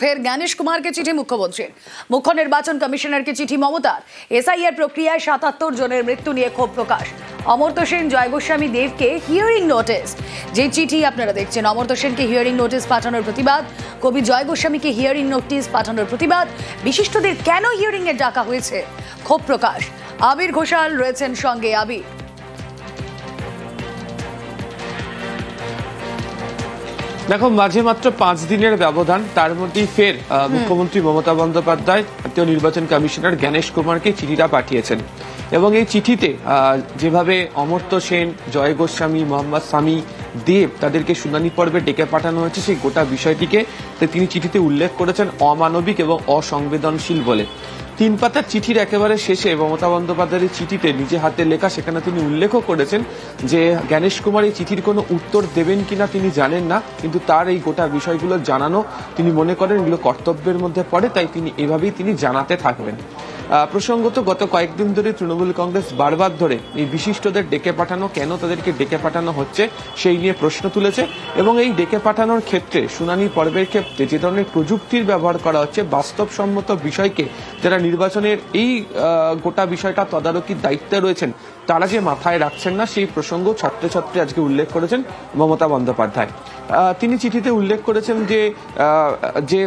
ফের জ্ঞানেশ কুমারকে চিঠি মুখ্যমন্ত্রীর। মুখ্য নির্বাচন কমিশনারকে চিঠি মমতার। এসআইআর প্রক্রিয়ায় সাতাত্তর জনের মৃত্যু নিয়ে ক্ষোভ প্রকাশ। অমর্ত্য সেন, জয় গোস্বামী দেবকে হিয়ারিং নোটিস যে চিঠি আপনারা দেখছেন, অমর্ত্য সেনকে হিয়ারিং নোটিস পাঠানোর প্রতিবাদ, কবি জয় গোস্বামীকে হিয়ারিং নোটিস পাঠানোর প্রতিবাদ, বিশিষ্টদের কেন হিয়ারিং এ ডাকা হয়েছে? ক্ষোভ প্রকাশ। আবির ঘোষাল রয়েছেন সঙ্গে আবির। দেখো মাঝে মাত্র পাঁচ দিনের ব্যবধান তার মধ্যেই ফের মুখ্যমন্ত্রী মমতা বন্দ্যোপাধ্যায় জাতীয় নির্বাচন কমিশনার জ্ঞানেশ কুমারকে চিঠিটা পাঠিয়েছেন। এবং এই চিঠিতে আহ, যেভাবে অমর্ত্য সেন জয় গোস্বামী মোহাম্মদ সামি দেব তাদেরকে শুনানি পর্বে ডেকে পাঠানো হয়েছে সেই গোটা বিষয়টিকে তিনি চিঠিতে উল্লেখ করেছেন অমানবিক এবং অসংবেদনশীল বলে। তিন পাতার চিঠির একেবারে শেষে মমতা বন্দ্যোপাধ্যায়ের চিঠিতে নিজে হাতে লেখা, সেখানে তিনি উল্লেখও করেছেন যে জ্ঞানেশ কুমার এই চিঠির কোনো উত্তর দেবেন কিনা তিনি জানেন না, কিন্তু তার এই গোটা বিষয়গুলো জানানো তিনি মনে করেন এগুলো কর্তব্যের মধ্যে পড়ে, তাই তিনি এভাবেই তিনি জানাতে থাকবেন। প্রসঙ্গত গত কয়েকদিন ধরে তৃণমূল কংগ্রেস বারবার ধরে এই বিশিষ্টদের ডেকে পাঠানো, কেন তাদেরকে ডেকে পাঠানো হচ্ছে সেই নিয়ে প্রশ্ন তুলেছে এবং এই ডেকে পাঠানোর ক্ষেত্রে শুনানি পর্বের ক্ষেত্রে যে ধরনের প্রযুক্তির ব্যবহার করা হচ্ছে, বাস্তবসম্মত বিষয়কে যারা নির্বাচনের এই গোটা বিষয়টা তদারকির দায়িত্বে রয়েছেন তারা যে মাথায় রাখছেন না সেই প্রসঙ্গ ছাত্রছাত্রী আজকে উল্লেখ করেছেন মমতা বন্দ্যোপাধ্যায়। তিনি চিঠিতে উল্লেখ করেছেন যে যে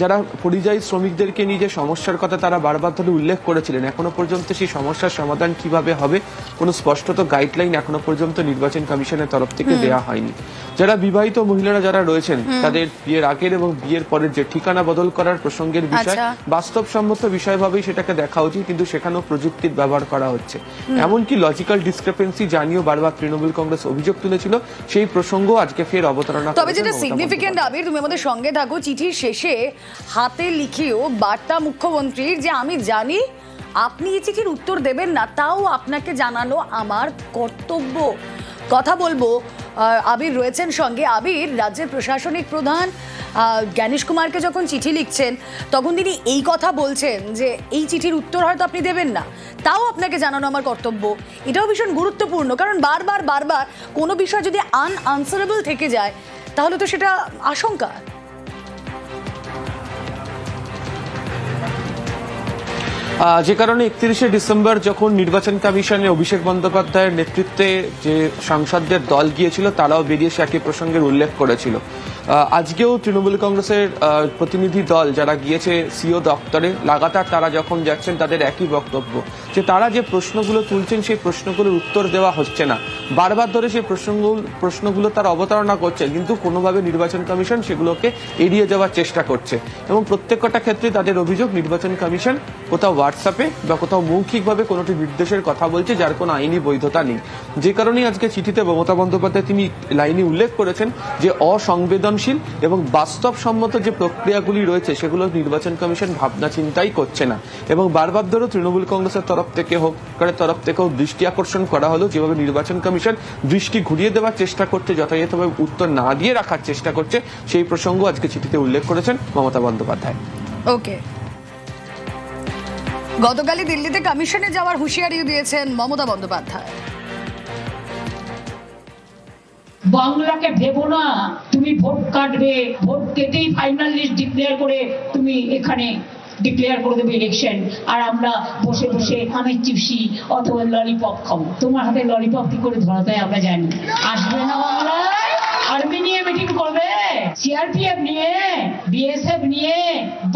যারা পরিযায়ী শ্রমিকদেরকে নিয়ে যে সমস্যার কথা তারা বারবার ধরে উল্লেখ করেছিলেন এখনও পর্যন্ত সেই সমস্যার সমাধান কীভাবে হবে কোনো স্পষ্টত গাইডলাইন এখনও পর্যন্ত নির্বাচন কমিশনের তরফ থেকে দেওয়া হয়নি। যারা বিবাহিত মহিলারা যারা রয়েছেন তাদের বিয়ের আগের এবং বিয়ের পরের যে ঠিকানা বদল করার প্রসঙ্গের বিষয় আচ্ছা। বাস্তবসম্মত বিষয়ভাবেই সেটাকে দেখা উচিত কিন্তু সেখানেও প্রযুক্তির ব্যবহার করা হচ্ছে। এমনকি লজিক্যাল ডিসক্রেপেন্সি জানিয়েও বারবার তৃণমূল কংগ্রেস অভিযোগ তুলেছিল? সেই প্রসঙ্গ আজকে ফের অবতারণা তবে যেটা সিগনিফিকেন্ট। আবির তুমি আমাদের সঙ্গে থাকো। চিঠির শেষে হাতে লিখিও বার্তা মুখ্যমন্ত্রীর যে আমি জানি আপনি এই চিঠির উত্তর দেবেন না তাও আপনাকে জানানো আমার কর্তব্য। কথা বলব আবির রয়েছেন সঙ্গে। আবির, রাজ্যের প্রশাসনিক প্রধান জ্ঞানেশ কুমারকে যখন চিঠি লিখছেন, তখন তিনি এই কথা বলছেন যে, এই চিঠির উত্তর হয়তো আপনি দেবেন না। তাও আপনাকে জানানো আমার কর্তব্য। এটাও ভীষণ গুরুত্বপূর্ণ, কারণ বারবার বারবার কোনো বিষয় যদি আনআনসারেবল থেকে যায়, তাহলে তো সেটা আশঙ্কা। যে কারণে একত্রিশে ডিসেম্বর যখন নির্বাচন কমিশনে অভিষেক বন্দ্যোপাধ্যায়ের নেতৃত্বে যে সাংসদদের দল গিয়েছিল, তারাও বেরিয়ে সে একই প্রসঙ্গের উল্লেখ করেছিল। আজকেও তৃণমূল কংগ্রেসের প্রতিনিধি দল যারা গিয়েছে, সিও দপ্তরে, লাগাতার তারা যখন যাচ্ছেন, তাদের একই বক্তব্য। যে তারা যে প্রশ্নগুলো তুলছেন, সেই প্রশ্নগুলোর উত্তর দেওয়া হচ্ছে না। বারবার ধরে সেই প্রশ্নগুলো প্রশ্নগুলো তারা অবতারণা করছে, কিন্তু কোনোভাবে নির্বাচন কমিশন সেগুলোকে এড়িয়ে যাওয়ার চেষ্টা করছে। এবং প্রত্যেকটা ক্ষেত্রে তাদের অভিযোগ, নির্বাচন কমিশন কোথাও হোয়াটসঅ্যাপে বা কোথাও মৌখিকভাবে কোনোটি নির্দেশের কথা বলছে, যার কোনো আইনি বৈধতা নেই। যে কারণেই আজকে চিঠিতে মমতা বন্দ্যোপাধ্যায় তিনি লাইনে উল্লেখ করেছেন যে, অসংবেদনশীল এবং বাস্তবসম্মত যে প্রক্রিয়াগুলি রয়েছে, সেগুলো নির্বাচন কমিশন ভাবনা চিন্তাই করছে না। এবং বারবার ধরে তৃণমূল কংগ্রেসের তরফ থেকে হোক সরকারের তরফ থেকেও দৃষ্টি আকর্ষণ করা হলো যেভাবে নির্বাচন কমিশন দৃষ্টি ঘুরিয়ে দেওয়ার চেষ্টা করছে যথাযথভাবে উত্তর না দিয়ে রাখার চেষ্টা করছে সেই প্রসঙ্গ আজকে চিঠিতে উল্লেখ করেছেন মমতা বন্দ্যোপাধ্যায়। ওকে। গতকালই দিল্লিতে কমিশনে যাওয়ার হুঁশিয়ারিও দিয়েছেন মমতা বন্দ্যোপাধ্যায়। বাংলাকে ভেবো না তুমি ভোট কাটবে ভোট কেটেই ফাইনাল লিস্ট ডিক্লেয়ার করে তুমি এখানে ডিক্লেয়ার করে দেবে ইলেকশন আর আমরা বসে বসে আমের চিপসি অথবা ললিপপ খাব। তোমার হাতে ললিপপ কি করে ধরা দেয় আমরা জানি। আসবে না বাংলায়? আর্মি নিয়ে মিটিং করবে? সিআরপিএফ নিয়ে? বিএসএফ নিয়ে?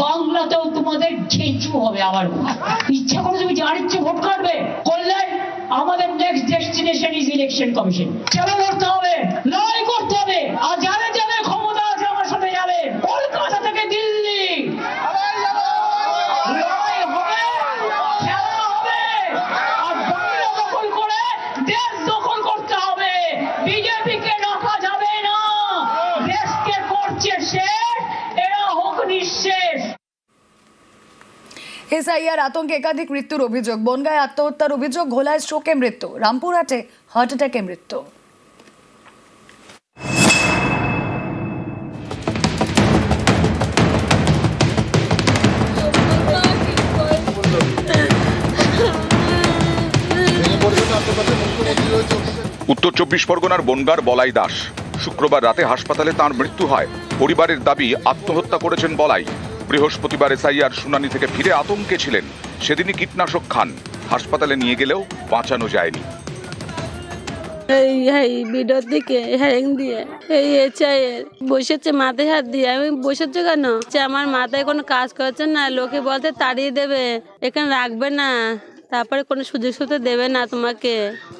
বাংলাতেও তোমাদের খেঁচু হবে আবার। ইচ্ছা করে তুমি যার ইচ্ছে ভোট কাটবে, করলে আমাদের next destination is election commission চলো করতে হবে, লড়াই করতে হবে আর যারা যারা ক্ষমতা আছে আমার সাথে যাবে কলকাতা থেকে দিল্লি লড়াই হবে, খেলা হবে, আর বাংলা দখল করে দেশ দখল করতে হবে বিজেপিকে রাখা যাবে না দেশকে করছে শেষ এরা হোক নিঃশেষ এসআইআর আতঙ্কে একাধিক মৃত্যুর অভিযোগ। বনগায় আত্মহত্যার অভিযোগ, ঘোলায় স্ট্রোকে মৃত্যু। রামপুরহাটে হার্ট অ্যাটাকে মৃত্যু। উত্তর চব্বিশ পরগনার বনগার বলাই দাস। শুক্রবার রাতে হাসপাতালে তার মৃত্যু হয়। পরিবারের দাবি, আত্মহত্যা করেছেন বলাই। বৃহস্পতিবার এসআইআর শুনানি থেকে ফিরে আতঙ্কে ছিলেন। সেদিনই কীটনাশক খান। হাসপাতালে নিয়ে গেলেও বাঁচানো যায়নি। এই এই ভিডিওর দিকে হ্যাং দিয়ে, এই এচাই বসেছে মাথায় হাত দিয়ে। আমি বসেছে কেন? আমার মাথায় কোনো কাজ করছে না, লোকে বলতে তাড়িয়ে দেবে, এখানে রাখবে না, তারপরে কোনো সুযোগ সুযোগ দেবে না তোমাকে।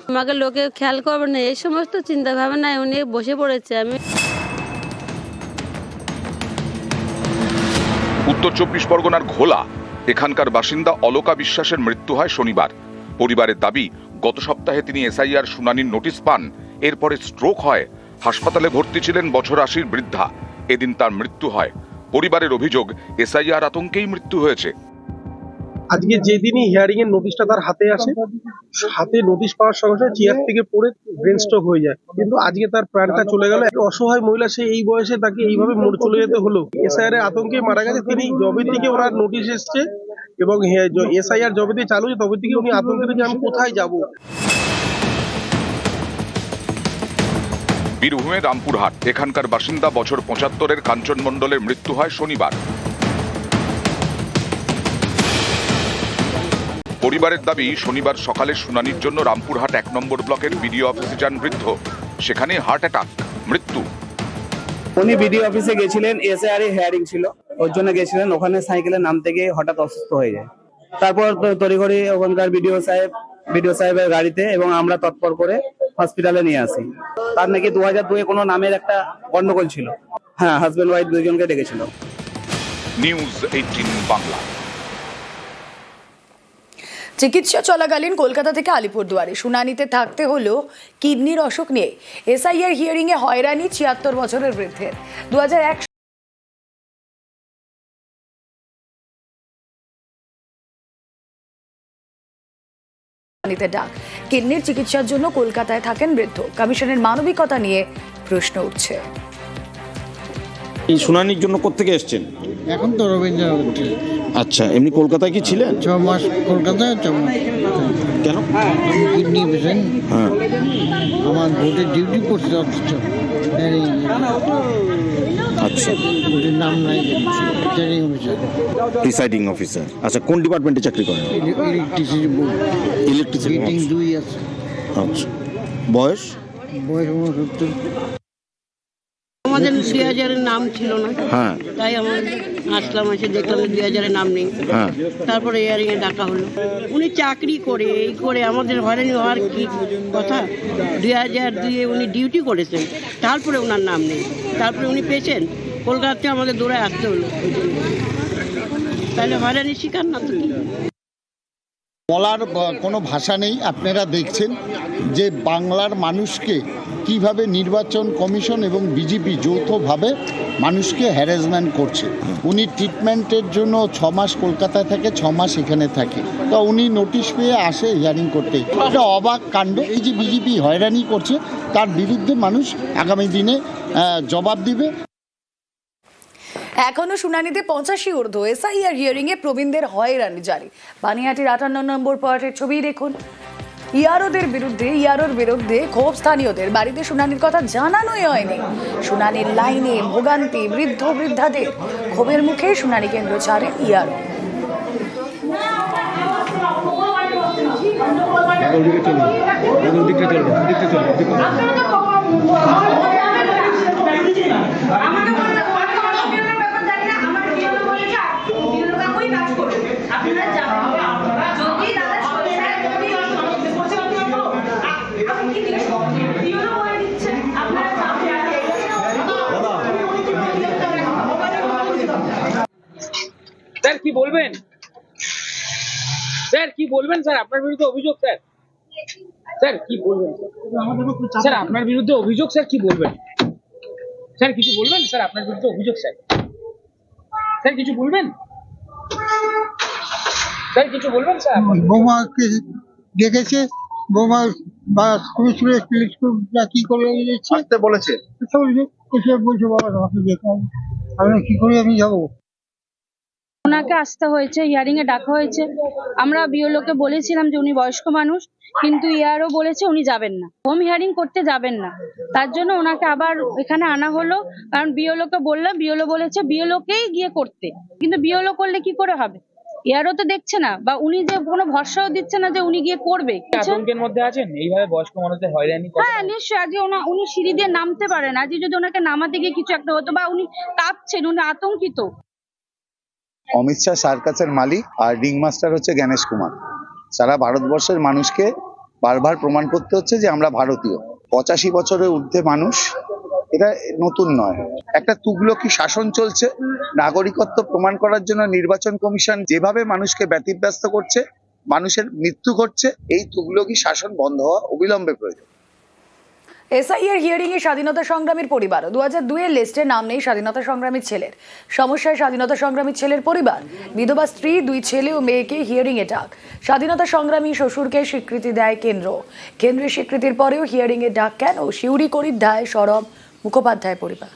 তোমাকে লোকে খেয়াল করবে না, এই সমস্ত চিন্তা ভাবনা উনি বসে পড়েছে। আমি উত্তর চব্বিশ পরগনার ঘোলা। এখানকার বাসিন্দা অলোকা বিশ্বাসের মৃত্যু হয় শনিবার। পরিবারের দাবি, গত সপ্তাহে তিনি এসআইআর শুনানির নোটিশ পান। এরপরে স্ট্রোক হয়। হাসপাতালে ভর্তি ছিলেন বছর আশির বৃদ্ধা। এদিন তার মৃত্যু হয়। পরিবারের অভিযোগ, এসআইআর আতঙ্কেই মৃত্যু হয়েছে। আজকে যেদিনই হিয়ারিং এর নোটিশটা তার হাতে আসে, হাতে নোটিশ পাওয়ার সঙ্গে সঙ্গে চেয়ার থেকে পড়ে ব্রেন স্ট্রোক হয়ে যায়। কিন্তু আজকে তার প্রাণটা চলে গেল। অসহায় মহিলা, সে এই বয়সে তাকে এইভাবে মরে, চলে যেতে হলো। এসআইআর এর আতঙ্কে মারা গেছে। তিনি জবে থেকে ওনার নোটিশ এসছে এবং এসআইআর জবে থেকে চালু তবে থেকে উনি আতঙ্কে যে আমি কোথায় যাব? বীরভূমের রামপুরহাট। এখানকার বাসিন্দা বছর পঁচাত্তরের কাঞ্চন মণ্ডলের মৃত্যু হয় শনিবার। পরিবারের দাবি শনিবার সকালে শুনানির জন্য রামপুরহাট এক নম্বর ব্লকের বিডিও অফিসে যান বৃদ্ধ। সেখানে হার্ট অ্যাটাক মৃত্যু। উনি বিডিও অফিসে গেছিলেন এসআর এর হেয়ারিং ছিল। ওর জন্য গেছিলেন ওখানে সাইকেলে নামতে গিয়ে হঠাৎ অসুস্থ হয়ে যায়। তারপর তড়িঘড়ি ওখানকার বিডিও সাহেব বিডিও সাহেবের গাড়িতে এবং আমরা তৎপর করে হসপিটালে নিয়ে আসি। তার নাকি দু হাজার দুয়ে কোনো নামের একটা গন্ডগোল ছিল। হ্যাঁ হাজবেন্ড ওয়াইফ দুজনকে ডেকেছিল। News eighteen Bangla. চিকিৎসা চলাকালীন কলকাতা থেকে আলিপুরদুয়ারে শুনানিতে থাকতে হলো কিডনির অসুখ নিয়ে। এসআইআর হিয়ারিং এ হয়রানি ছিয়াত্তর বছরের বৃদ্ধের। দু ডাক। কিডনির চিকিৎসার জন্য কলকাতায় থাকেন বৃদ্ধ। কমিশনের মানবিকতা নিয়ে প্রশ্ন উঠছে। এই শুনানির জন্য কোত্থেকে এসছেন? এখন তো রবীন্দ্র হোটেল আচ্ছা এমনি কলকাতায় কি ছিলেন? ছ মাস কলকাতায় ছ মাস কেন? কিডনি পেশেন্ট হ্যাঁ। আমার ভোটের ডিউটি পড়ছে অথচ। আচ্ছা। নাম নাই অফিসার। Presiding officer. আচ্ছা কোন ডিপার্টমেন্টে চাকরি করেন? Electricity board. ইলেকট্রিসিটি দুই আছে। আচ্ছা। বয়স? বয়স আমাদের দুই হাজারের নাম ছিল না। হ্যাঁ। তাই আমার আসলাম এসে দেখলাম দুই হাজারের নাম নেই। হ্যাঁ। তারপরে ইয়ারিং এ ডাকা হলো। উনি চাকরি করে এই করে আমাদের হয়রানি হওয়ার কি কথা? দুই হাজার দুইয়ে উনি ডিউটি করেছেন। তারপরে ওনার নাম নেই। তারপরে উনি পেয়েছেন। কলকাতাতে আমাদের দৌড়ায় আসতে হলো। তাহলে হয়রানির শিকার না তো কি? বলার কোনো ভাষা নেই। আপনারা দেখছেন যে বাংলার মানুষকে কীভাবে নির্বাচন কমিশন এবং বিজেপি যৌথভাবে মানুষকে হ্যারাসমেন্ট করছে। উনি ট্রিটমেন্টের জন্য ছ মাস কলকাতায় থাকে ছ মাস এখানে থাকে। তো উনি নোটিশ পেয়ে আসে হিয়ারিং করতে। এটা অবাক কাণ্ড। এই যে বিজেপি হয়রানি করছে, তার বিরুদ্ধে মানুষ আগামী দিনে জবাব দিবে। এখনও শুনানিতে পঁচাশি ঊর্ধ্ব। এসআইআর হিয়ারিং এ প্রবীণদের হয়রানি জারি। বানিয়াটির আটান্ন নম্বর পয়েন্টের ছবি দেখুন। ইয়ারোদের বিরুদ্ধে ইয়ারোর বিরুদ্ধে ক্ষোভ স্থানীয়দের। বাড়িতে শুনানির কথা জানানোই হয়নি। শুনানির লাইনে ভোগান্তি বৃদ্ধ বৃদ্ধাদের। ক্ষোভের মুখে শুনানি কেন্দ্র ছাড়েন ইয়ারো। কি বলবেন? স্যার কি বলবেন স্যার? আপনার বিরুদ্ধে অভিযোগ স্যার। স্যার কি বলবেন? স্যার আপনার বিরুদ্ধে অভিযোগ স্যার কি বলবেন? স্যার কিছু বলবেন? স্যার আপনার বিরুদ্ধে অভিযোগ স্যার। স্যার কিছু বলবেন? স্যার কিছু বলবেন স্যার? বৌমাকে ডেকেছে? বৌমা বা স্কুল স্কুলে স্কুলটা কি করে যাচ্ছে আসতে বলেছে। বলছে বাবা আমাকে যেতে হবে। আমি কি করে আমি যাব? ওনাকে আসতে হয়েছে হিয়ারিং এ ডাকা হয়েছে। আমরা বিওলোকে বলেছিলাম যে উনি বয়স্ক মানুষ কিন্তু ইয়ারও বলেছে উনি যাবেন না। হোম হিয়ারিং করতে যাবেন না। তার জন্য ওনাকে আবার এখানে আনা হলো। কারণ বিওলোকে বললাম বিওলো বলেছে বিওলোকেই গিয়ে করতে। কিন্তু বিওলো করলে কি করে হবে? ইয়ারও তো দেখছে না বা উনি যে কোনো ভরসাও দিচ্ছে না যে উনি গিয়ে করবে। আতঙ্কের মধ্যে আছেন? এইভাবে বয়স্ক মানুষদের হয়রানি হ্যাঁ নিশ্চয়ই। আজকে ওনা উনি সিঁড়ি দিয়ে নামতে পারেন। আজকে যদি ওনাকে নামাতে গিয়ে কিছু একটা হতো বা উনি কাঁপছেন উনি আতঙ্কিত। অমিত শাহ সার্কাসের মালিক আর রিং মাস্টার হচ্ছে জ্ঞানেশ কুমার। সারা ভারতবর্ষের মানুষকে বারবার প্রমাণ করতে হচ্ছে যে আমরা ভারতীয়। পঁচাশি বছরের ঊর্ধ্বে মানুষ, এটা নতুন নয়। একটা তুগলকি শাসন চলছে, নাগরিকত্ব প্রমাণ করার জন্য নির্বাচন কমিশন যেভাবে মানুষকে ব্যতিব্যস্ত করছে, মানুষের মৃত্যু ঘটছে, এই তুগলকি শাসন বন্ধ হওয়া অবিলম্বে প্রয়োজন। এসআইয়ের হিয়ারিং এ স্বাধীনতা সংগ্রামীর পরিবার। দু হাজার দুইয়ের লিস্টে নাম নেই স্বাধীনতা সংগ্রামীর ছেলের। সমস্যায় স্বাধীনতা সংগ্রামীর ছেলের পরিবার বিধবা স্ত্রী দুই ছেলে ও মেয়েকে হিয়ারিং এ ডাক। স্বাধীনতা সংগ্রামী শ্বশুরকে স্বীকৃতি দেয় কেন্দ্র। কেন্দ্রের স্বীকৃতির পরেও হিয়ারিং এ ডাক কেন? শিউরি করিদ্দায় সরব মুখোপাধ্যায় পরিবার।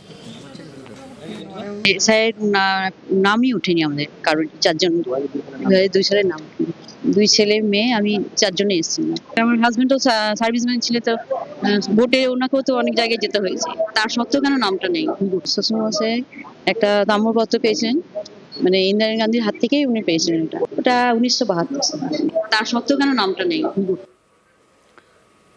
স্যারের নামই ওঠেনি আমাদের কারোর চারজন। দুই ছেলের নাম। ওঠেনি। দুই ছেলে, মেয়ে, আমি চারজনে এসেছিলাম। আমার হাজবেন্ডও সার্ভিসম্যান ছিল তো বোটে ওনাকেও তো অনেক জায়গায় যেতে হয়েছে। তার সত্ত্বেও কেন নামটা নেই? শ্বশুর মশাই একটা তাম্রপত্র পেয়েছেন মানে ইন্দিরা গান্ধীর হাত থেকেই উনি পেয়েছিলেন ওটা ওটা উনিশশো বাহাত্তর তার সত্ত্বেও কেন নামটা নেই?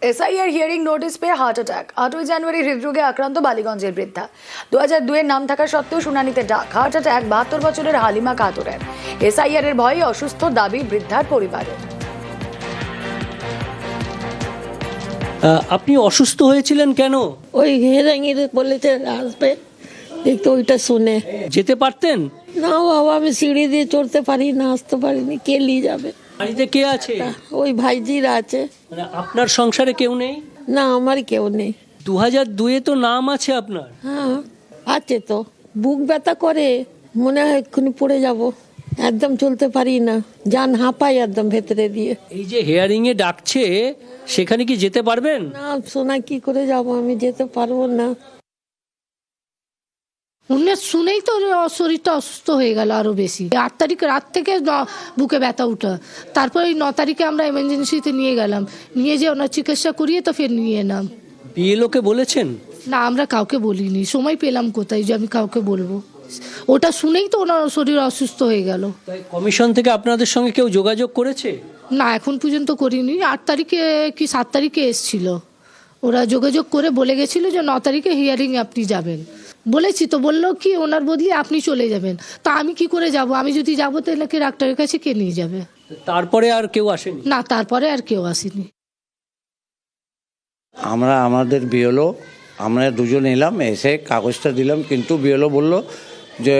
এসআইআর হিয়ারিং নোটিস পেয়ে হার্ট অ্যাটাক আটই জানুয়ারি হৃদরোগে আক্রান্ত বালিগঞ্জের বৃদ্ধা। দু হাজার দুয়ের নাম থাকা সত্ত্বেও শুনানিতে ডাক। হার্ট অ্যাটাক বাহাত্তর বছরের হালিমা কাতরের। এসআইআর এর ভয়ে অসুস্থ দাবি বৃদ্ধার পরিবারের আহ, আপনি অসুস্থ হয়েছিলেন কেন? ওই হেরাঙ্গির বলেছে আসবে। দেখতে ওইটা শুনে। যেতে পারতেন? না বাবা আমি সিঁড়ি দিয়ে চড়তে পারি না আসতে পারিনি কে নিয়ে যাবে? বাড়িতে কে আছে? ওই ভাইজিরা আছে। মানে আপনার সংসারে কেউ নেই? না আমার কেউ নেই। দু হাজার দুয়ে তো নাম আছে আপনার। হ্যাঁ আছে তো। বুক ব্যথা করে মনে হয় এক্ষুনি পড়ে যাব। একদম চলতে পারি না। যান হাঁপাই একদম ভেতরে দিয়ে। এই যে হেয়ারিং এ ডাকছে সেখানে কি যেতে পারবেন? না শোনা কি করে যাব? আমি যেতে পারব না। উনি শুনেই তো শরীরটা অসুস্থ হয়ে গেল আরও বেশি। আট তারিখ রাত থেকে বুকে ব্যথা উঠা। তারপর ওই ন তারিখে আমরা এমার্জেন্সিতে নিয়ে গেলাম। নিয়ে যে ওনার চিকিৎসা করিয়ে তো ফের নিয়ে এলাম। বিএলওকে বলেছেন? না আমরা কাউকে বলিনি। সময় পেলাম কোথায় যে আমি কাউকে বলব? ওটা শুনেই তো ওনার শরীর অসুস্থ হয়ে গেল। কমিশন থেকে আপনাদের সঙ্গে কেউ যোগাযোগ করেছে? না এখন পর্যন্ত করিনি। আট তারিখে কি সাত তারিখে এসছিল। ওরা যোগাযোগ করে বলে গেছিল যে ন তারিখে হিয়ারিং আপনি যাবেন। বলেছি তো বলল কি ওনার বদলি আপনি চলে যাবেন। তা আমি কি করে যাব? আমি যদি যাব তাহলে কি ডাক্তারের কাছে কে নিয়ে যাবে? তারপরে আর কেউ আসেনি? না তারপরে আর কেউ আসেনি। আমরা আমাদের বিএলও আমরা দুজন এলাম এসে কাগজটা দিলাম কিন্তু বিএলও বলল যে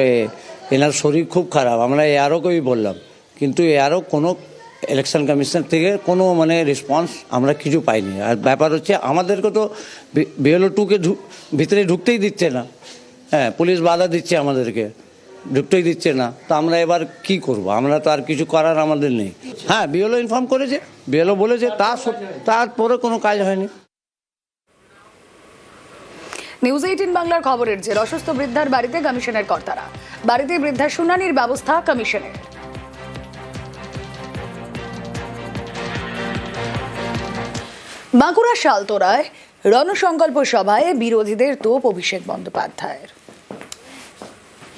এনার শরীর খুব খারাপ। আমরা এআরওকেই বললাম কিন্তু এআরও কোনো ইলেকশন কমিশন থেকে কোনো মানে রেসপন্স আমরা কিছু পাইনি। আর ব্যাপার হচ্ছে আমাদেরকে তো বিএলও টুকে ভিতরে ঢুকতেই দিচ্ছে না। হ্যাঁ পুলিশ বাধা দিচ্ছে আমাদেরকে, ঢুকতেই দিচ্ছে না। তো আমরা এবার কি করব? আমরা তো আর কিছু করার আমাদের নেই। হ্যাঁ বিএলও ইনফর্ম করেছে। বিএলও বলেছে, তা তারপরে কোনো কাজ হয়নি। নিউজ এইটিন বাংলার খবরের যে অসুস্থ বৃদ্ধার বাড়িতে কমিশনের কর্তারা। বাড়িতে বৃদ্ধার শুনানির ব্যবস্থা কমিশনের। বাঁকুড়া শালতোরায় রণসংকল্প সভায় বিরোধীদের তোপ অভিষেক বন্দ্যোপাধ্যায়ের।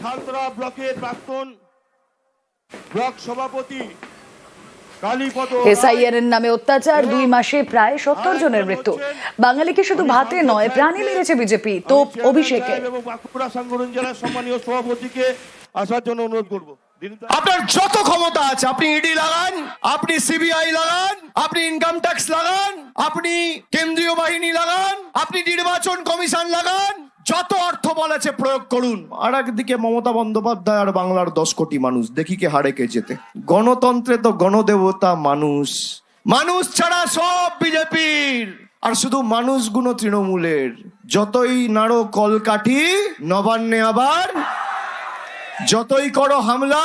শালতরা ব্লকের প্রাক্তন ব্লক সভাপতি কালীপদ এসআইআর এর নামে অত্যাচার দুই মাসে প্রায় সত্তর জনের মৃত্যু। বাঙালিকে শুধু ভাতে নয় প্রাণী মেরেছে বিজেপি তোপ অভিষেকে। এবং বাঁকুড়া সাংগঠন জেলার সম্মানীয় সভাপতিকে আসার জন্য অনুরোধ করব। আপনার যত ক্ষমতা আছে আপনি ইডি লাগান আপনি সিবিআই লাগান আপনি ইনকাম ট্যাক্স লাগান আপনি কেন্দ্রীয় বাহিনী লাগান আপনি নির্বাচন কমিশন লাগান যত অর্থ বলেছে প্রয়োগ করুন। আর একদিকে মমতা বন্দ্যোপাধ্যায় আর বাংলার দশ কোটি মানুষ, দেখি কে হারে কে যেতে গণতন্ত্রে তো গণদেবতা মানুষ। মানুষ ছাড়া সব বিজেপির। আর শুধু মানুষগুলো তৃণমূলের। যতই নাড়ো কলকাঠি, নবান্নে আবার, যতই করো হামলা,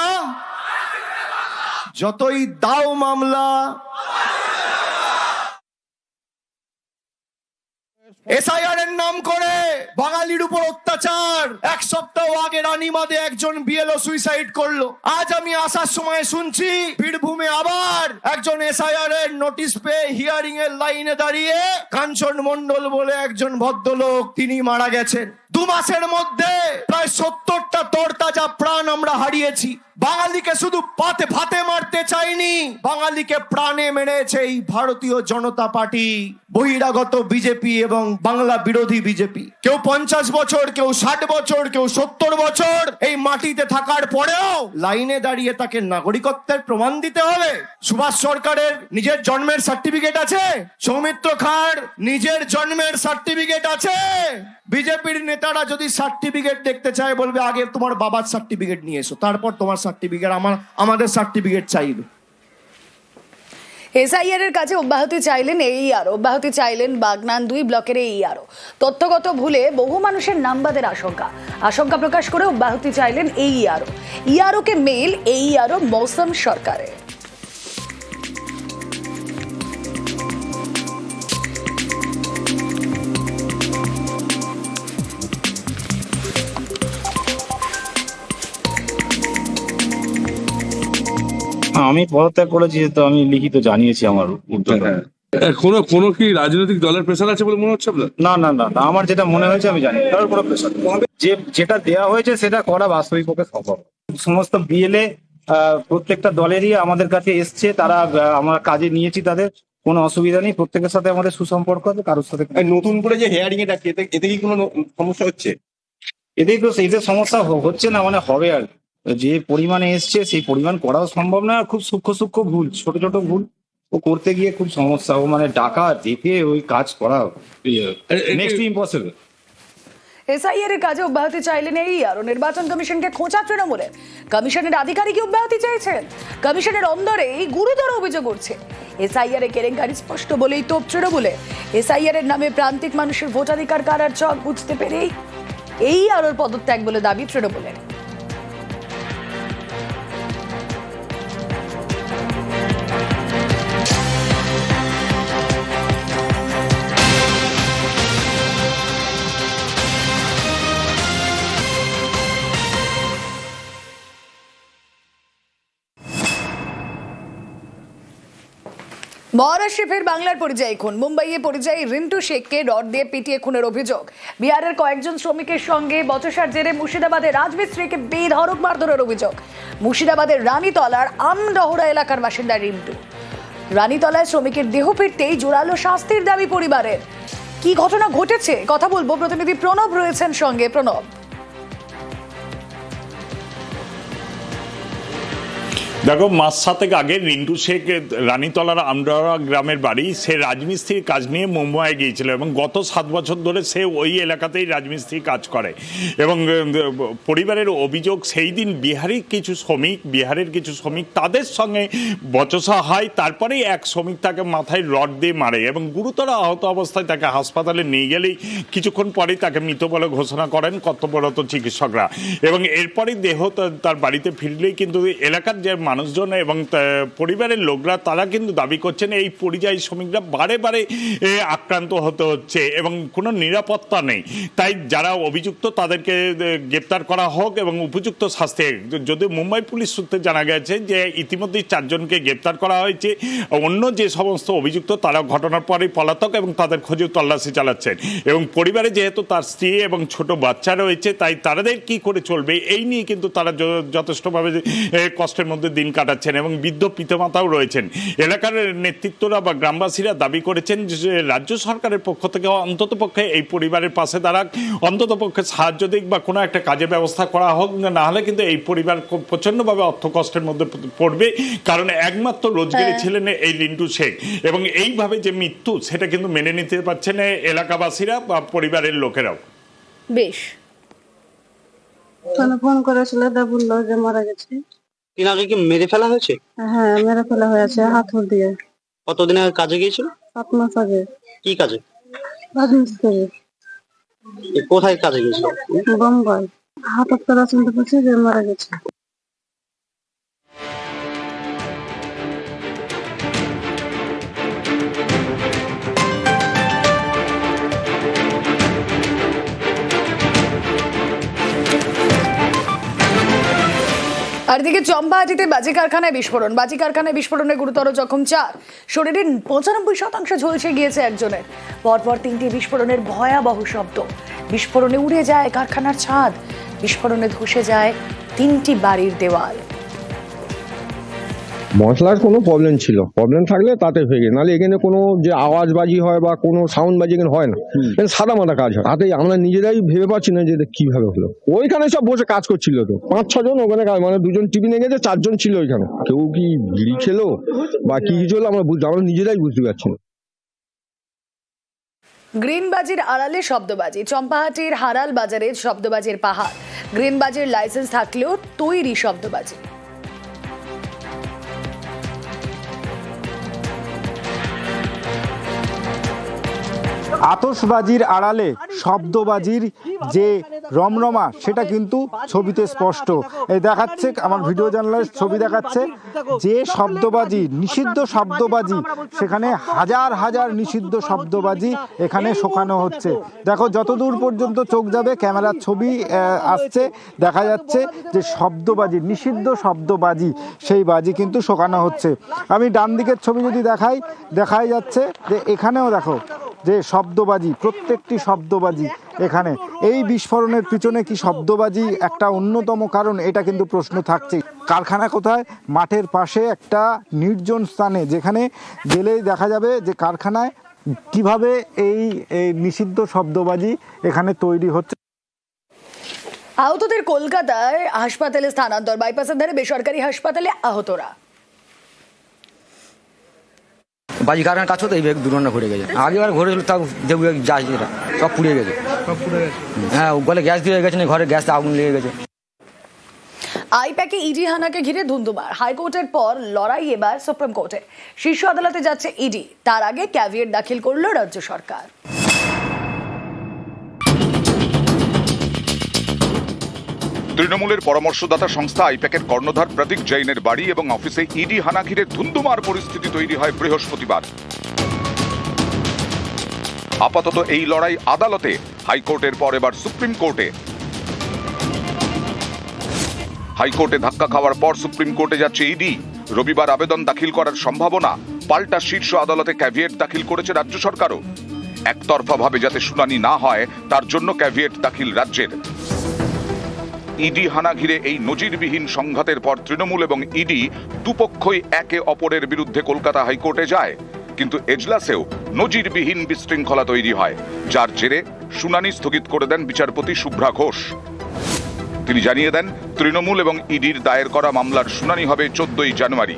যতই দাও মামলা এসআইআর নাম করে বাঙালির উপর অত্যাচার। এক সপ্তাহ আগে রানীমাদে একজন বিএলও সুইসাইড করল। আজ আমি আসার সময় শুনছি, বীরভূমে আবার একজন এসআইআর এর নোটিশ পেয়ে হিয়ারিং এর লাইনে দাঁড়িয়ে কাঞ্চন মন্ডল বলে একজন ভদ্রলোক, তিনি মারা গেছেন। দু মাসের মধ্যে প্রায় সত্তরটা তরতাজা প্রাণ আমরা হারিয়েছি। বাঙালিকে শুধু পাতে ভাতে মারতে চাইনি, বাঙালিকে প্রাণে মেরেছে এই ভারতীয় জনতা পার্টি, বহিরাগত বিজেপি এবং বাংলা বিরোধী বিজেপি। কেউ পঞ্চাশ বছর, কেউ ষাট বছর, কেউ সত্তর বছর এই মাটিতে থাকার পরেও লাইনে দাঁড়িয়ে তাকে নাগরিকত্বের প্রমাণ দিতে হবে। সুভাষ সরকারের নিজের জন্মের সার্টিফিকেট আছে, সৌমিত্র খার নিজের জন্মের সার্টিফিকেট আছে, বিজেপির নেতারা যদি সার্টিফিকেট দেখতে চায়, বলবে, আগে তোমার বাবার সার্টিফিকেট নিয়ে এসো, তারপর তোমার সার্টিফিকেট আমার, আমাদের সার্টিফিকেট চাইবে। এসআইআর এর কাছে অব্যাহতি চাইলেন এই আর অব্যাহতি চাইলেন বাগনান দুই ব্লকের এই আরও তথ্যগত ভুলে বহু মানুষের নামবাদের আশঙ্কা। আশঙ্কা প্রকাশ করে অব্যাহতি চাইলেন এই আরও ইয়ারোকে মেল এই আরও মৌসম সরকারে আমি পদত্যাগ করেছি তো আমি লিখিত জানিয়েছি আমার উদ্যোগে কোনো কোনো কি রাজনৈতিক দলের প্রেশার আছে বলে মনে হচ্ছে আপনার? না না না না আমার যেটা মনে হয়েছে আমি জানি কারোর কোনো প্রেশার যে যেটা দেওয়া হয়েছে সেটা করা বাস্তবিক পক্ষে সম্ভব। সমস্ত বিএলএ প্রত্যেকটা দলেরই আমাদের কাছে এসছে তারা আমরা কাজে নিয়েছি তাদের কোনো অসুবিধা নেই। প্রত্যেকের সাথে আমাদের সুসম্পর্ক আছে কারোর সাথে নতুন করে যে হেয়ারিং এটা এতে এতে কি কোনো সমস্যা হচ্ছে? এতেই তো এতে সমস্যা হ- হচ্ছে না মানে হবে আর কি। যে পরিমাণে এসছে সেই পরিমাণ করাও সম্ভব না। খুব সূক্ষ্ম সূক্ষ্ম ভুল ছোট ছোট ভুল। ও করতে গিয়ে খুব সমস্যা। ও মানে ডাকা দেখে ওই কাজ করা নেক্সট ইম্পসিবল এসআইআর এর কাজে অব্যাহতি চাইলেন এই আরও। নির্বাচন কমিশনকে খোঁচা তৃণমূলের। কমিশনের আধিকারিক অব্যাহতি চাইছেন। কমিশনের অন্দরে এই গুরুতর অভিযোগ উঠছে। এসআইআর এ কেলেঙ্কারি স্পষ্ট বলেই তোপ তৃণমূলে। এসআইআর এর নামে প্রান্তিক মানুষের ভোটাধিকার কারার চক বুঝতে পেরেই এই আরোর পদত্যাগ বলে দাবি তৃণমূলের। মহারাষ্ট্রে ফের বাংলার পরিযায়ী খুন। মুম্বাইয়ে পরিযায়ী রিন্টু শেখকে রড দিয়ে পিটিয়ে খুনের অভিযোগ। বিহারের কয়েকজন শ্রমিকের সঙ্গে বচসার জেরে মুর্শিদাবাদের রাজমিস্ত্রিকে বেধড়ক মারধরের অভিযোগ। মুর্শিদাবাদের রানীতলার আমডহরা এলাকার বাসিন্দা রিন্টু। রানীতলায় শ্রমিকের দেহ ফিরতেই জোরালো শাস্তির দাবি পরিবারের। কি ঘটনা ঘটেছে? কথা বলব। প্রতিনিধি প্রণব রয়েছেন সঙ্গে। প্রণব। দেখো, মাস সাতেক আগে রিন্টু শেখ, রানীতলার আমডারা গ্রামের বাড়ি, সে রাজমিস্ত্রির কাজ নিয়ে মুম্বাইয়ে গিয়েছিল এবং গত সাত বছর ধরে সে ওই এলাকাতেই রাজমিস্ত্রি কাজ করে। এবং পরিবারের অভিযোগ, সেই দিন বিহারি কিছু শ্রমিক, বিহারের কিছু শ্রমিক তাদের সঙ্গে বচসা হয়, তারপরেই এক শ্রমিক তাকে মাথায় রড দিয়ে মারে এবং গুরুতর আহত অবস্থায় তাকে হাসপাতালে নিয়ে গেলেই কিছুক্ষণ পরেই তাকে মৃত বলে ঘোষণা করেন কর্তব্যরত চিকিৎসকরা। এবং এরপরেই দেহ তার বাড়িতে ফিরলেই কিন্তু এলাকার যে মানুষজন এবং পরিবারের লোকরা, তারা কিন্তু দাবি করছেন এই পরিযায়ী শ্রমিকরা বারে বারে আক্রান্ত হতে হচ্ছে এবং কোনো নিরাপত্তা নেই। তাই যারা অভিযুক্ত, তাদেরকে গ্রেপ্তার করা হোক এবং উপযুক্ত শাস্তি। যদি মুম্বাই পুলিশ সূত্রে জানা গেছে যে, ইতিমধ্যেই চারজনকে গ্রেপ্তার করা হয়েছে। অন্য যে সমস্ত অভিযুক্ত, তারা ঘটনার পরেই পলাতক এবং তাদের খোঁজে তল্লাশি চালাচ্ছেন। এবং পরিবারে যেহেতু তার স্ত্রী এবং ছোট বাচ্চা রয়েছে, তাই তাদের কি করে চলবে, এই নিয়ে কিন্তু তারা যথেষ্টভাবে কষ্টের মধ্যে দিন কাটাচ্ছেন এবং বৃদ্ধ পিতামাতাও রয়েছেন। এলাকার নেতৃত্বরা বা গ্রামবাসীরা দাবি করেছেন যে রাজ্য সরকারের পক্ষ থেকে অন্তত পক্ষে এই পরিবারের পাশে দাঁড়াক অন্তত পক্ষে সাহায্য দিক বা কোনো একটা কাজের ব্যবস্থা করা হোক না হলে কিন্তু এই পরিবার খুব প্রচণ্ডভাবে অর্থ কষ্টের মধ্যে পড়বে। কারণ একমাত্র রোজগারি হ্যাঁ। ছিলেন এই রিন্টু শেখ এবং এইভাবে যে মৃত্যু সেটা কিন্তু মেনে নিতে পারছেন এলাকাবাসীরা বা পরিবারের লোকেরাও। বেশ। ফোন করেছিল তা বলল যে মারা গেছে। তিনাকে কি মেরে ফেলা হয়েছে? হ্যাঁ মেরে ফেলা হয়েছে হাতুড় দিয়ে। কতদিন আগে কাজে গিয়েছিল? সাত মাস আগে। কি কাজে? এ কোথায় কাজে গিয়েছিল? বোম্বাই। হাতের তারা শুনতে পাচ্ছি যে মারা গেছে। আর এদিকে চম্পাহাটিতে বাজি কারখানায় বিস্ফোরণ। বাজি কারখানায় বিস্ফোরণে গুরুতর জখম চার। শরীরের পঁচানব্বই শতাংশ ঝলসে গিয়েছে একজনের। পরপর তিনটি বিস্ফোরণের ভয়াবহ শব্দ। বিস্ফোরণে উড়ে যায় কারখানার ছাদ। বিস্ফোরণে ধসে যায় তিনটি বাড়ির দেওয়াল। মশলার কোনো প্রবলেম ছিল। প্রবলেম থাকলে তাতে হয়ে গেছে নাহলে এখানে কোনো যে আওয়াজবাজি হয় বা কোনো সাউন্ড বাজি এখানে হয় না। এখানে সাদা মাদা কাজ হয়। তাতে আমরা নিজেরাই ভেবে পাচ্ছি না যে এটা কীভাবে হলো। ওইখানে সব বসে কাজ করছিল তো। পাঁচ ছজন ওখানে কাজ মানে দুজন টিভি নিয়ে গেছে চারজন ছিল ওইখানে। কেউ কি বিড়ি খেলো বা কি কিছু হলো আমরা বুঝতে আমরা নিজেরাই বুঝতে পারছি না। গ্রিনবাজির আড়ালে শব্দবাজি চম্পাহাটির হারাল বাজারে শব্দবাজির পাহাড়। গ্রিনবাজির লাইসেন্স থাকলেও তৈরি শব্দবাজি। আতসবাজির আড়ালে শব্দবাজির যে রমরমা, সেটা কিন্তু ছবিতে স্পষ্ট। এই দেখাচ্ছে, আমার ভিডিও জার্নালিস্ট ছবি দেখাচ্ছে, যে শব্দবাজি, নিষিদ্ধ শব্দবাজি, সেখানে হাজার হাজার নিষিদ্ধ শব্দবাজি এখানে শোকানো হচ্ছে। দেখো, যতদূর পর্যন্ত চোখ যাবে, ক্যামেরার ছবি আসছে, দেখা যাচ্ছে যে শব্দবাজি, নিষিদ্ধ শব্দবাজি, সেই বাজি কিন্তু শোকানো হচ্ছে। আমি ডান দিকের ছবি যদি দেখাই দেখাই যাচ্ছে যে এখানেও দেখো, যে শব্দবাজি, প্রত্যেকটি শব্দবাজি এখানে। এই বিস্ফোরণের পিছনে কি শব্দবাজি একটা অন্যতম কারণ? এটা কিন্তু প্রশ্ন থাকছে কারখানা কোথায়? মাঠের পাশে একটা নির্জন স্থানে, যেখানে গেলেই দেখা যাবে যে কারখানায় কীভাবে এই নিষিদ্ধ শব্দবাজি এখানে তৈরি হচ্ছে। আহতদের কলকাতায় হাসপাতালে স্থানান্তর, বাইপাসের ধারে বেসরকারি হাসপাতালে আহতরা। বাজি কারখানার কাছে তো এই ব্যাগ দুর্ঘটনা ঘুরে গেছে। আগেবার ঘুরে তাও দেখব যাস দিয়ে সব পুড়ে গেছে। হ্যাঁ গলে গ্যাস দিয়ে গেছে না ঘরে গ্যাস আগুন লেগে গেছে। আইপ্যাকে ইডি হানাকে ঘিরে ধুন্ধুমার হাইকোর্টের পর লড়াই এবার সুপ্রিম কোর্টে। শীর্ষ আদালতে যাচ্ছে ইডি। তার আগে ক্যাভিয়েট দাখিল করল রাজ্য সরকার। তৃণমূলের পরামর্শদাতা সংস্থা আইপ্যাকের কর্ণধার প্রতীক জৈনের বাড়ি এবং অফিসে ইডি হানা ঘিরে ধুন্ধুমার পরিস্থিতি তৈরি হয় বৃহস্পতিবার। আপাতত এই লড়াই আদালতে, হাইকোর্টের পর এবার সুপ্রিম কোর্টে। হাইকোর্টে ধাক্কা খাওয়ার পর সুপ্রিম কোর্টে যাচ্ছে ইডি। রবিবার আবেদন দাখিল করার সম্ভাবনা, পাল্টা শীর্ষ আদালতে ক্যাভিয়েট দাখিল করেছে রাজ্য সরকারও। একতরফাভাবে যাতে শুনানি না হয়, তার জন্য ক্যাভিয়েট দাখিল রাজ্যের। ইডি হানা ঘিরে এই নজিরবিহীন সংঘাতের পর তৃণমূল এবং ইডি দুপক্ষই একে অপরের বিরুদ্ধে কলকাতা হাইকোর্টে যায়। কিন্তু এজলাসেও নজিরবিহীন বিশৃঙ্খলা তৈরি হয়, যার জেরে শুনানি স্থগিত করে দেন বিচারপতি শুভ্রা ঘোষ। তিনি জানিয়ে দেন, তৃণমূল এবং ইডির দায়ের করা মামলার শুনানি হবে চোদ্দই জানুয়ারি।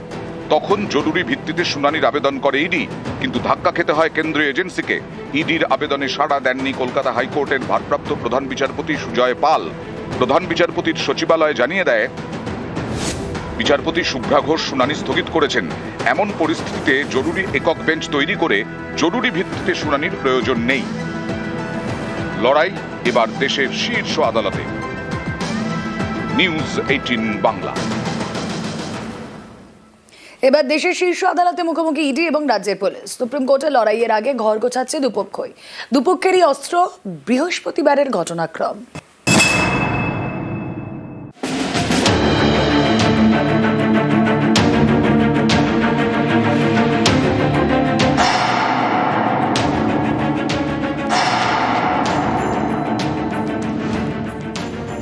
তখন জরুরি ভিত্তিতে শুনানির আবেদন করে ইডি, কিন্তু ধাক্কা খেতে হয় কেন্দ্রীয় এজেন্সিকে। ইডির আবেদনে সাড়া দেননি কলকাতা হাইকোর্টের ভারপ্রাপ্ত প্রধান বিচারপতি সুজয় পাল। প্রধান বিচারপতির সচিবালয় জানিয়ে দেয়, বিচারপতি শুভ্রা ঘোষ শুনানি স্থগিত করেছেন। এমন পরিস্থিতিতে জরুরি একক বেঞ্চ তৈরি করে জরুরি ভিত্তিতে শুনানির প্রয়োজন নেই। লড়াই এবার দেশের শীর্ষ আদালতে। News eighteen Bangla. এবার দেশের শীর্ষ আদালতে মুখোমুখি ইডি এবং রাজ্যের পুলিশ। সুপ্রিম কোর্টে লড়াইয়ের আগে ঘর গোছাচ্ছে দুপক্ষই। দুপক্ষেরই অস্ত্র বৃহস্পতিবারের ঘটনাক্রম।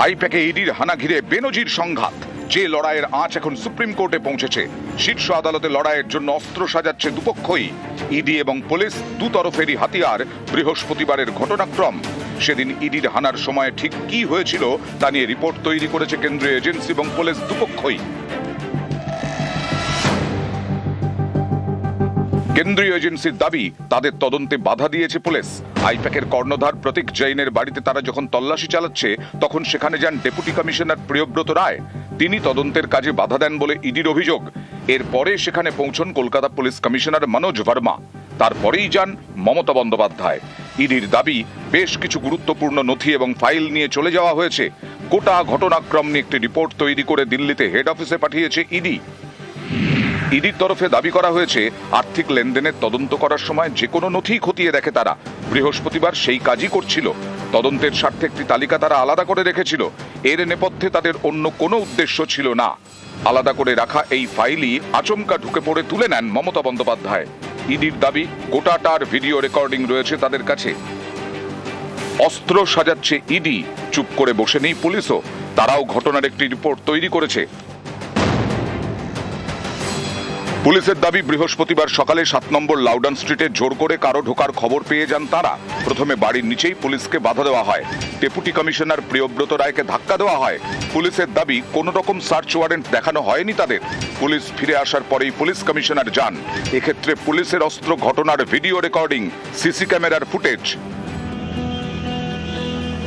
আইপ্যাকে ইডির হানা ঘিরে বেনজির সংঘাত। যে লড়াইয়ের আঁচ এখন সুপ্রিম কোর্টে পৌঁছেছে, শীর্ষ আদালতে লড়াইয়ের জন্য অস্ত্র সাজাচ্ছে দুপক্ষই। ইডি এবং পুলিশ দুতরফেরই হাতিয়ার, বৃহস্পতিবারের ঘটনাক্রম। সেদিন ইডির হানার সময় ঠিক কি হয়েছিল তা নিয়ে রিপোর্ট তৈরি করেছে কেন্দ্রীয় এজেন্সি এবং পুলিশ দুপক্ষই। কেন্দ্রীয় এজেন্সির দাবি, তাদের তদন্তে বাধা দিয়েছে পুলিশ। আইপ্যাকের কর্ণধার প্রতীক জৈনের বাড়িতে তারা যখন তল্লাশি চালাচ্ছে, তখন সেখানে যান ডেপুটি কমিশনার প্রিয়ব্রত রায়। তিনি তদন্তের কাজে বাধা দেন বলে ইডির অভিযোগ। এরপরে সেখানে পৌঁছন কলকাতা পুলিশ কমিশনার মনোজ ভার্মা। তারপরেই যান মমতা বন্দ্যোপাধ্যায়। ইডির দাবি, বেশ কিছু গুরুত্বপূর্ণ নথি এবং ফাইল নিয়ে চলে যাওয়া হয়েছে। গোটা ঘটনাক্রম নিয়ে একটি রিপোর্ট তৈরি করে দিল্লিতে হেড অফিসে পাঠিয়েছে ইডি। ইডির তরফে দাবি করা হয়েছে, আর্থিক লেনদেনের তদন্ত করার সময় যে কোনো নথি খতিয়ে দেখে তারা। বৃহস্পতিবার সেই কাজই করছিল। তদন্তের স্বার্থে একটি তালিকা তারা আলাদা করে রেখেছিল। এর নেপথ্যে তাদের অন্য কোনো উদ্দেশ্য ছিল না। আলাদা করে রাখা এই ফাইলই আচমকা ঢুকে পড়ে তুলে নেন মমতা বন্দ্যোপাধ্যায়। ইডির দাবি গোটাটার ভিডিও রেকর্ডিং রয়েছে তাদের কাছে। অস্ত্র সাজাচ্ছে ইডি। চুপ করে বসে নেই পুলিশও। তারাও ঘটনার একটি রিপোর্ট তৈরি করেছে। পুলিশের দাবি, বৃহস্পতিবার সকালে সাত নম্বর লাউডান স্ট্রিটে জোর করে কারও ঢোকার খবর পেয়ে যান তারা। প্রথমে বাড়ির নিচেই পুলিশকে বাধা দেওয়া হয়। ডেপুটি কমিশনার প্রিয়ব্রত রায়কে ধাক্কা দেওয়া হয়। পুলিশের দাবি, কোন রকম সার্চ ওয়ারেন্ট দেখানো হয়নি তাদের। পুলিশ ফিরে আসার পরেই পুলিশ কমিশনার যান। এক্ষেত্রে পুলিশের অস্ত্র ঘটনার ভিডিও রেকর্ডিং, সিসি ক্যামেরার ফুটেজ।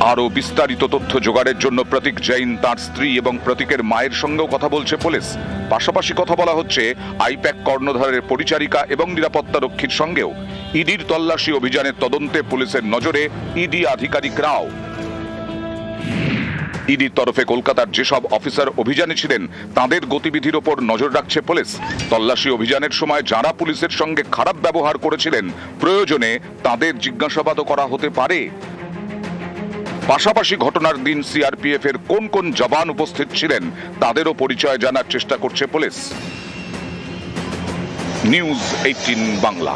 আরও বিস্তারিত তথ্য জোগাড়ের জন্য প্রতীক জৈন তার স্ত্রী এবং প্রতীকের মায়ের সঙ্গেও কথা বলছে পুলিশ। পাশাপাশি কথা বলা হচ্ছে, আইপ্যাক কর্ণধারের পরিচারিকা এবং নিরাপত্তা রক্ষীর সঙ্গেও। ইডির তল্লাশি অভিযানের তদন্তে পুলিশের নজরে ইডি আধিকারিকরাও ইডির তরফে কলকাতার যেসব অফিসার অভিযানে ছিলেন, তাদের গতিবিধির ওপর নজর রাখছে পুলিশ। তল্লাশি অভিযানের সময় যারা পুলিশের সঙ্গে খারাপ ব্যবহার করেছিলেন, প্রয়োজনে তাদের জিজ্ঞাসাবাদও করা হতে পারে। পাশাপাশি ঘটনার দিন সিআরপিএফ এর কোন কোন জবান উপস্থিত ছিলেন, তাদেরও পরিচয় জানার চেষ্টা করছে পুলিশ। News eighteen Bangla.